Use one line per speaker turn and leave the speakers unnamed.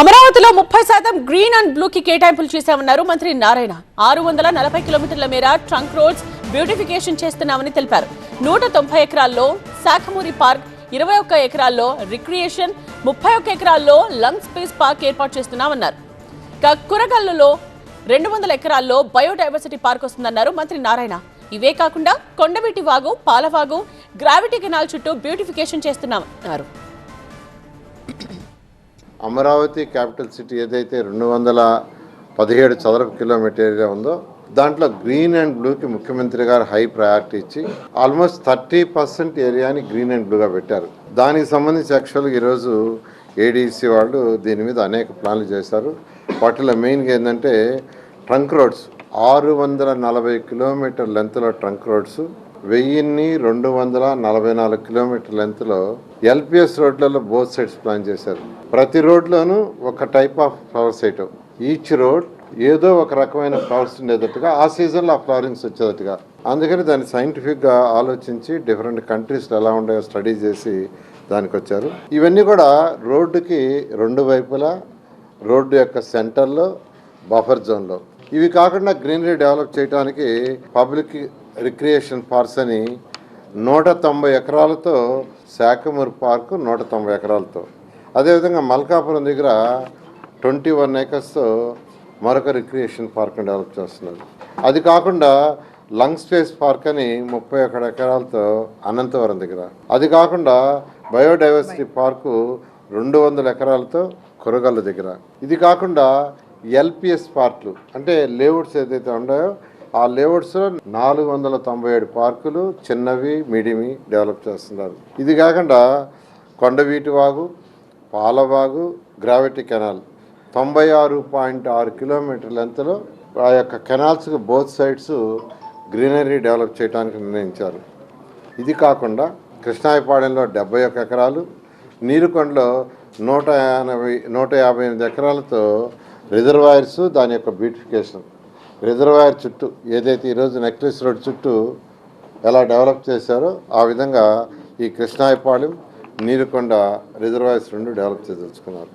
అమరావతిలో ముప్పై శాతం గ్రీన్ అండ్ బ్లూ కి కేటాయింపులు చేశామన్నారు మంత్రి నారాయణ. ఆరు వందల నలభై కిలోమీటర్ల మేర ట్రంక్ రోడ్స్ బ్యూటిఫికేషన్ చేస్తున్నామని తెలిపారు. నూట తొంభై ఎకరాల్లో శాఖమూరి పార్క్ ఇరవై ఒక్క ఎకరాల్లో రిక్రియేషన్ ముప్పై ఒక్క ఎకరాల్లో లంగ్ స్పేస్ పార్క్ ఏర్పాటు చేస్తున్నామన్నారు. ఇక కురగల్లులో రెండు వందల ఎకరాల్లో బయోడైవర్సిటీ పార్క్ వస్తుందన్నారు మంత్రి నారాయణ. ఇవే కాకుండా కొండవీటి వాగు పాలవాగు గ్రావిటీ కెనాల్ చుట్టూ బ్యూటిఫికేషన్ చేస్తున్నామన్నారు.
అమరావతి క్యాపిటల్ సిటీ ఏదైతే రెండు వందల పదిహేడు చదరపు కిలోమీటర్ ఏరియా ఉందో దాంట్లో గ్రీన్ అండ్ బ్లూకి ముఖ్యమంత్రి గారు హై ప్రయారిటీ ఇచ్చి ఆల్మోస్ట్ థర్టీ పర్సెంట్ ఏరియాని గ్రీన్ అండ్ బ్లూగా పెట్టారు. దానికి సంబంధించి యాక్చువల్గా ఈరోజు ఏడీసీ వాళ్ళు దీని మీద అనేక ప్లాన్లు చేశారు. వాటిలో మెయిన్గా ఏంటంటే ట్రంక్ రోడ్స్ ఆరు వందల నలభై కిలోమీటర్ లెంత్లో ట్రంక్ రోడ్స్ వెయ్యిన్ని రెండు వందల నలభై నాలుగు కిలోమీటర్ లెంత్లో ఎల్పిఎస్ రోడ్లలో బోత్ సైడ్స్ ప్లాన్ చేశారు. ప్రతి రోడ్లోనూ ఒక type of flower site. Each road ఏదో ఒక రకమైన ఫ్లవర్స్ ఉండేటట్టుగా ఆ సీజన్లో ఆ ఫ్లవరింగ్స్ వచ్చేటట్టుగా. అందుకని దాన్ని సైంటిఫిక్గా ఆలోచించి డిఫరెంట్ కంట్రీస్లో ఎలా ఉన్నాయో స్టడీ చేసి దానికి వచ్చారు ఇవన్నీ కూడా రోడ్డుకి రెండు వైపులా రోడ్డు యొక్క సెంటర్లో బఫర్ జోన్లో. ఇవి కాకుండా గ్రీనరీ డెవలప్ చేయడానికి పబ్లిక్ రిక్రియేషన్ పార్క్స్ అని నూట తొంభై ఎకరాలతో శాఖమూరు పార్కు నూట తొంభై ఎకరాలతో. అదేవిధంగా మల్కాపురం దగ్గర ట్వంటీ వన్ ఏకర్స్తో మరొక రిక్రియేషన్ పార్క్ని డెవలప్ చేస్తున్నారు. అది కాకుండా లంగ్ స్పేస్ పార్క్ అని ముప్పై ఒకటి ఎకరాలతో అనంతవరం దగ్గర. అది కాకుండా బయోడైవర్సిటీ పార్కు రెండు వందల ఎకరాలతో కొరగల్ల దగ్గర. ఇది కాకుండా ఎల్పిఎస్ పార్క్లు అంటే లేఅవుట్స్ ఏదైతే ఉన్నాయో ఆ లేఅవుట్స్లో నాలుగు వందల తొంభై ఏడు పార్కులు చిన్నవి మీడియమి డెవలప్ చేస్తున్నారు. ఇది కాకుండా కొండవీటి వాగు పాలవాగు గ్రావిటీ కెనాల్. తొంభై ఆరు పాయింట్ ఆరు కిలోమీటర్ లెంత్లో ఆ యొక్క కెనాల్స్కి బోత్ సైడ్స్ గ్రీనరీ డెవలప్ చేయడానికి నిర్ణయించారు. ఇది కాకుండా కృష్ణాయపాడెంలో డెబ్బై ఒక్క ఎకరాలు నీరుకొండలో నూట ఎనభై నూట యాభై ఎనిమిది ఎకరాలతో రిజర్వాయర్స్ దాని యొక్క బ్యూటిఫికేషన్. రిజర్వాయర్ చుట్టూ ఏదైతే ఈరోజు నెక్లెస్ రోడ్ చుట్టూ ఎలా డెవలప్ చేశారో ఆ విధంగా ఈ కృష్ణాయపాలెం నీరుకొండ రిజర్వాయర్స్ రెండు డెవలప్ చేయదలుచుకున్నారు